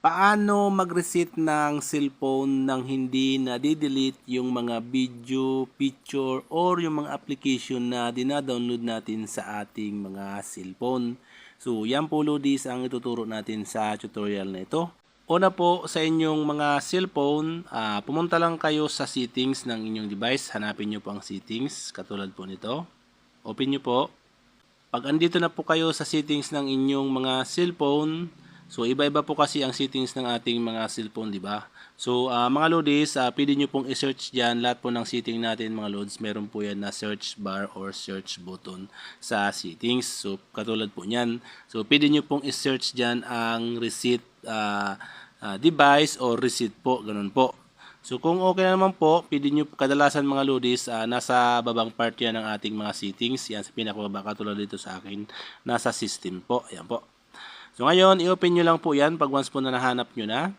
Paano mag-reset ng cellphone nang hindi na-delete yung mga video, picture, or yung mga application na dinadownload natin sa ating mga cellphone? So, yan po Lodis ang ituturo natin sa tutorial na ito. Una po sa inyong mga cellphone, ah, pumunta lang kayo sa settings ng inyong device. Hanapin nyo po ang settings, katulad po nito. Open nyo po. Pag andito na po kayo sa settings ng inyong mga cellphone, so iba-iba po kasi ang settings ng ating mga cellphone, di ba? So, ah, mga lodis, ah, pwede nyo pong i-search dyan. Lahat po ng setting natin, mga loads, meron po yan na search bar or search button sa settings. So, katulad po niyan. So, pwede nyo pong i-search dyan ang reset ah, ah, device or reset po, ganun po. So kung okay na naman po, pwede nyo kadalasan mga lodis, ah, nasa babang part yan ng ating mga settings. Yan sa pinakababa katulad dito sa akin, nasa system po. Ayan po. So ngayon, i-open nyo lang po yan pag once po na nahanap nyo na.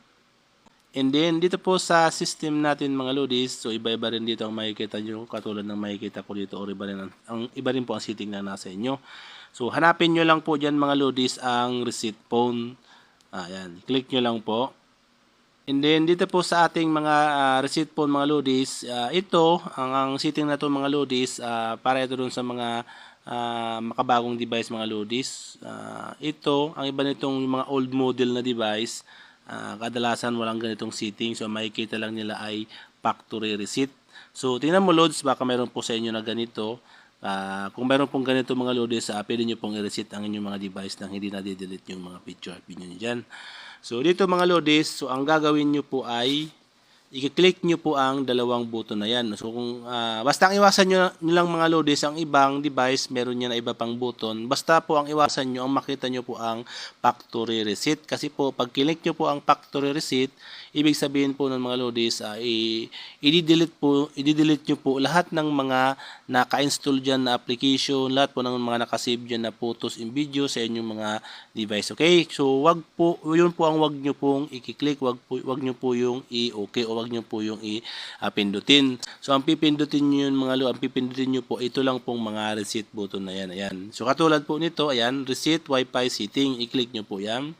And then, dito po sa system natin mga lodis, so iba-iba rin dito ang makikita nyo, katulad ng makikita ko dito, or iba rin, ang, ang, iba rin po ang setting na nasa inyo. So hanapin nyo lang po dyan mga lodis ang reset phone. Ayan, click nyo lang po. And then dito po sa ating mga uh, receipt po mga lodis, ah, ito ang, ang setting na to mga lodis ah, para ito dun sa mga ah, makabagong device mga lodis. Ah, ito ang iba nitong mga old model na device, ah, kadalasan walang ganitong setting so makikita lang nila ay factory receipt. So tingnan mo loads baka meron po sa inyo na ganito. Ah, kung meron pong ganito mga lodis, uh, pwede nyo pong i-reset ang inyong mga device nang hindi na-delete yung mga picture video nyo dyan. So dito mga lodis, so ang gagawin nyo po ay i-click nyo po ang dalawang button na yan. So kung ah, basta ang iwasan nyo, nyo lang mga lodis, ang ibang device meron yan na iba pang button. Basta po ang iwasan nyo, ang makita nyo po ang factory reset. Kasi po pag click nyo po ang factory reset, ibig sabihin po ng mga lodis, uh, i-delete po, i-delete nyo po lahat ng mga naka-install dyan na application, lahat po ng mga nakasave dyan na photos and video sa inyong mga device. Okay? So wag po, yun po ang wag nyo pong i-click, wag, po, wag nyo po yung i-okay o wag nyo po yung i-pindutin. So ang pipindutin nyo yun mga lo, ang pipindutin nyo po, ito lang pong mga reset button na yan. Ayan. So katulad po nito, ayan, reset Wi-Fi setting, i-click nyo po yan.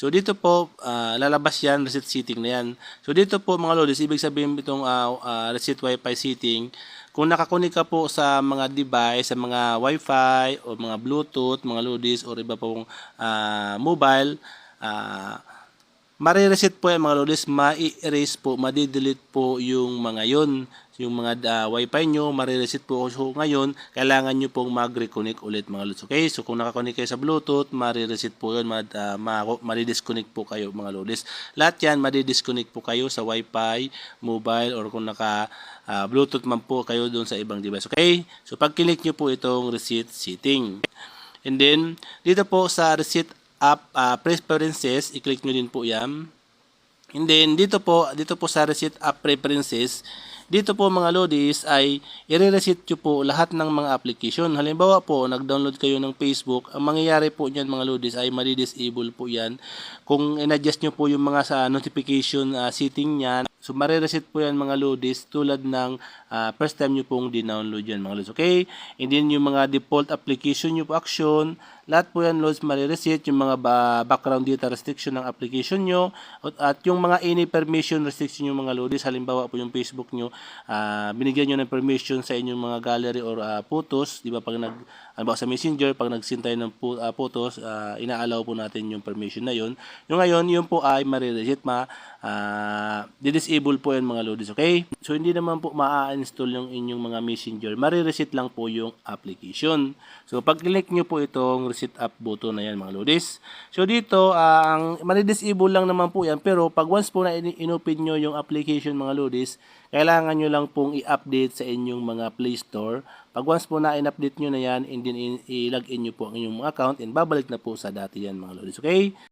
So dito po uh, lalabas yan reset setting na yan. So dito po mga lodis, ibig sabihin itong uh, uh, reset wifi setting, kung nakakunik ka po sa mga device, sa mga wifi o mga bluetooth, mga lodis or iba pong uh, mobile, uh, marireset po yan mga lodis, ma-erase po, madidelete po yung mga yon yung mga uh, wifi nyo, marireset po. So ngayon, kailangan nyo pong mag-reconnect ulit mga lods. Okay, so kung nakakonect kayo sa Bluetooth, marireset po yun, mad, uh, ma madi-disconnect po kayo mga lods. Lahat yan, madi-disconnect po kayo sa wifi, mobile, or kung naka uh, Bluetooth man po kayo doon sa ibang device. Okay, so pag click nyo po itong reset setting. And then, dito po sa reset app uh, preferences, i-click nyo din po yan. And then, dito po, dito po sa reset app preferences, dito po mga lodis ay i-reset nyo po lahat ng mga application. Halimbawa po, nag-download kayo ng Facebook, ang mangyayari po niyan mga lodis ay madi-disable po yan. Kung in-adjust nyo po yung mga sa notification uh, setting niyan, so marireset po yan mga lodis tulad ng uh, first time nyo pong dinownload yan mga lodis. Okay? And then yung mga default application nyo po action, lahat po yan loads marireset yung mga ba background data restriction ng application nyo. At, at yung mga any permission restriction yung mga loadis halimbawa po yung Facebook nyo uh, binigyan nyo ng permission sa inyong mga gallery or uh, photos di ba pag nag halimbawa sa messenger pag nag-send tayo ng uh, photos uh, inaalaw po natin yung permission na yon yung ngayon yun po ay marireset ma uh, di-disable po yan mga loadis okay so hindi naman po ma-install yung inyong mga messenger marireset lang po yung application so pag click nyo po itong reset up button na yan mga lodis. So dito, uh, ang mani-disable lang naman po yan. Pero pag once po na in-open nyo yung application mga lodis, kailangan nyo lang pong i-update sa inyong mga Play Store. Pag once po na in-update nyo na yan, and then i-log in nyo po ang inyong account and babalik na po sa dati yan mga lodis. Okay?